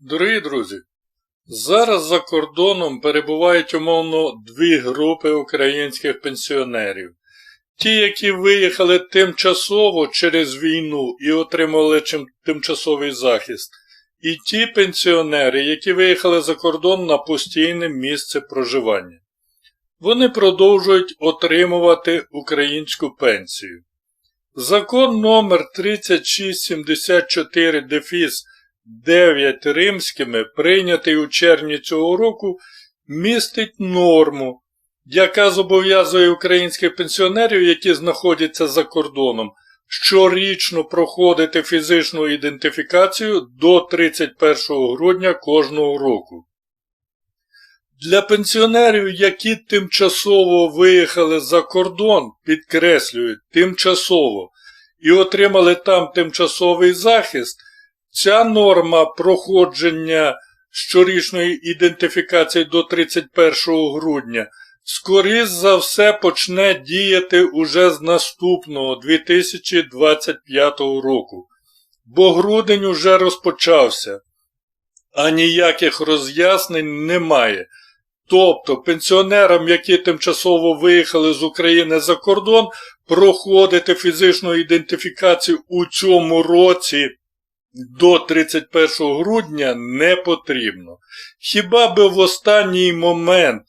Дорогі друзі, зараз за кордоном перебувають умовно дві групи українських пенсіонерів. Ті, які виїхали тимчасово через війну і отримали тимчасовий захист, і ті пенсіонери, які виїхали за кордон на постійне місце проживання. Вони продовжують отримувати українську пенсію. Закон номер 3674 дефіс 9 римськими, прийнятий у червні цього року, містить норму, яка зобов'язує українських пенсіонерів, які знаходяться за кордоном, щорічно проходити фізичну ідентифікацію до 31 грудня кожного року. Для пенсіонерів, які тимчасово виїхали за кордон, підкреслюють тимчасово, і отримали там тимчасовий захист, ця норма проходження щорічної ідентифікації до 31 грудня скоріш за все почне діяти уже з наступного 2025 року, бо грудень уже розпочався, а ніяких роз'яснень немає. Тобто пенсіонерам, які тимчасово виїхали з України за кордон, проходити фізичну ідентифікацію у цьому році до 31 грудня не потрібно. Хіба би в останній момент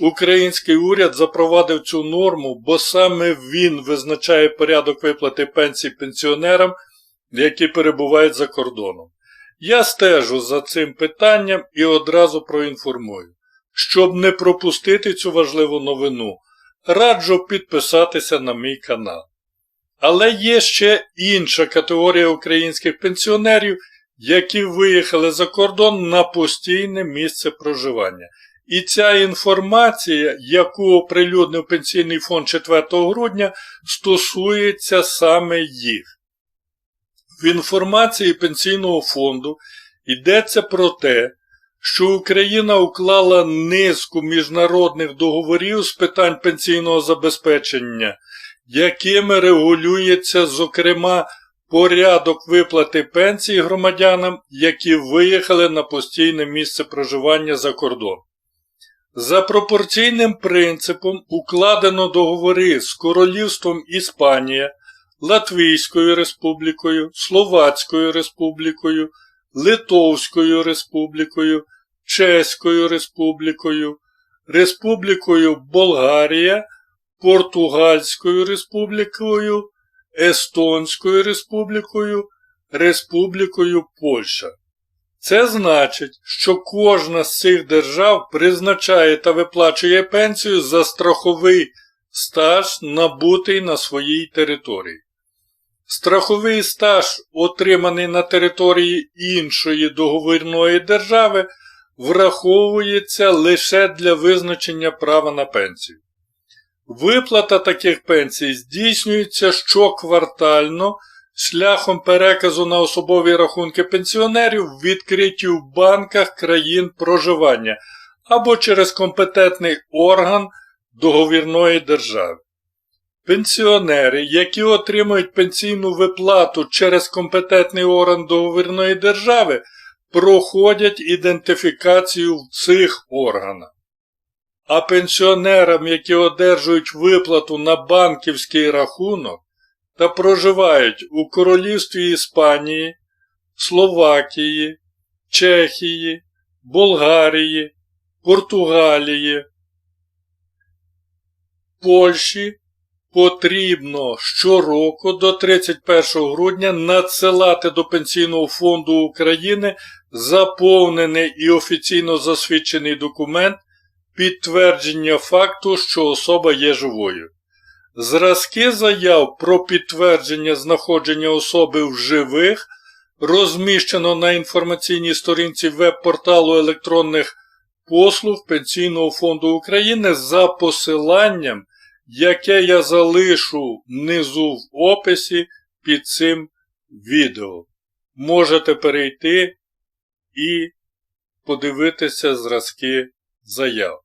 український уряд запровадив цю норму, бо саме він визначає порядок виплати пенсій пенсіонерам, які перебувають за кордоном. Я стежу за цим питанням і одразу проінформую. Щоб не пропустити цю важливу новину, раджу підписатися на мій канал. Але є ще інша категорія українських пенсіонерів, які виїхали за кордон на постійне місце проживання. І ця інформація, яку оприлюднив Пенсійний фонд 4 грудня, стосується саме їх. В інформації Пенсійного фонду йдеться про те, що Україна уклала низку міжнародних договорів з питань пенсійного забезпечення, якими регулюється, зокрема, порядок виплати пенсій громадянам, які виїхали на постійне місце проживання за кордон. За пропорційним принципом укладено договори з Королівством Іспанія, Латвійською Республікою, Словацькою Республікою, Литовською Республікою, Чеською Республікою, Республікою Болгарія, Португальською Республікою, Естонською Республікою, Республікою Польща. Це значить, що кожна з цих держав призначає та виплачує пенсію за страховий стаж, набутий на своїй території. Страховий стаж, отриманий на території іншої договірної держави, враховується лише для визначення права на пенсію. Виплата таких пенсій здійснюється щоквартально шляхом переказу на особові рахунки пенсіонерів, відкриті в банках країн проживання або через компетентний орган договірної держави. Пенсіонери, які отримують пенсійну виплату через компетентний орган договірної держави, проходять ідентифікацію в цих органах. А пенсіонерам, які одержують виплату на банківський рахунок та проживають у Королівстві Іспанії, Словакії, Чехії, Болгарії, Португалії, Польщі, потрібно щороку до 31 грудня надсилати до Пенсійного фонду України заповнений і офіційно засвідчений документ підтвердження факту, що особа є живою. Зразки заяв про підтвердження знаходження особи в живих розміщено на інформаційній сторінці веб-порталу електронних послуг Пенсійного фонду України за посиланням, яке я залишу внизу в описі під цим відео. Можете перейти і подивитися зразки заяв.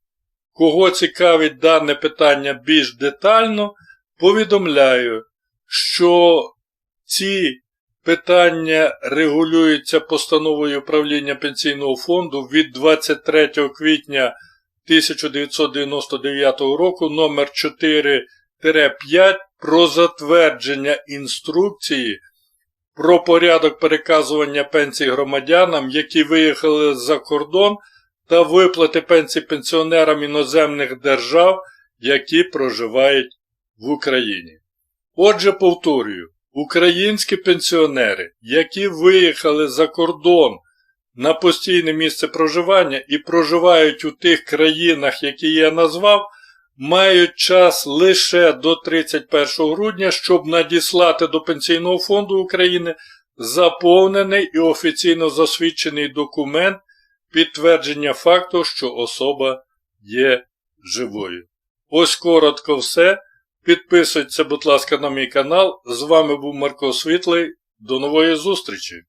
Кого цікавить дане питання більш детально, повідомляю, що ці Питання регулюється постановою управління пенсійного фонду від 23 квітня 1999 року номер 4-5 про затвердження інструкції про порядок переказування пенсій громадянам, які виїхали за кордон, та виплати пенсій пенсіонерам іноземних держав, які проживають в Україні. Отже, повторюю, українські пенсіонери, які виїхали за кордон на постійне місце проживання і проживають у тих країнах, які я назвав, мають час лише до 31 грудня, щоб надіслати до Пенсійного фонду України заповнений і офіційно засвідчений документ підтвердження факту, що особа є живою. Ось коротко все. Підписуйтеся, будь ласка, на мій канал. З вами був Марко Світлий. До нової зустрічі!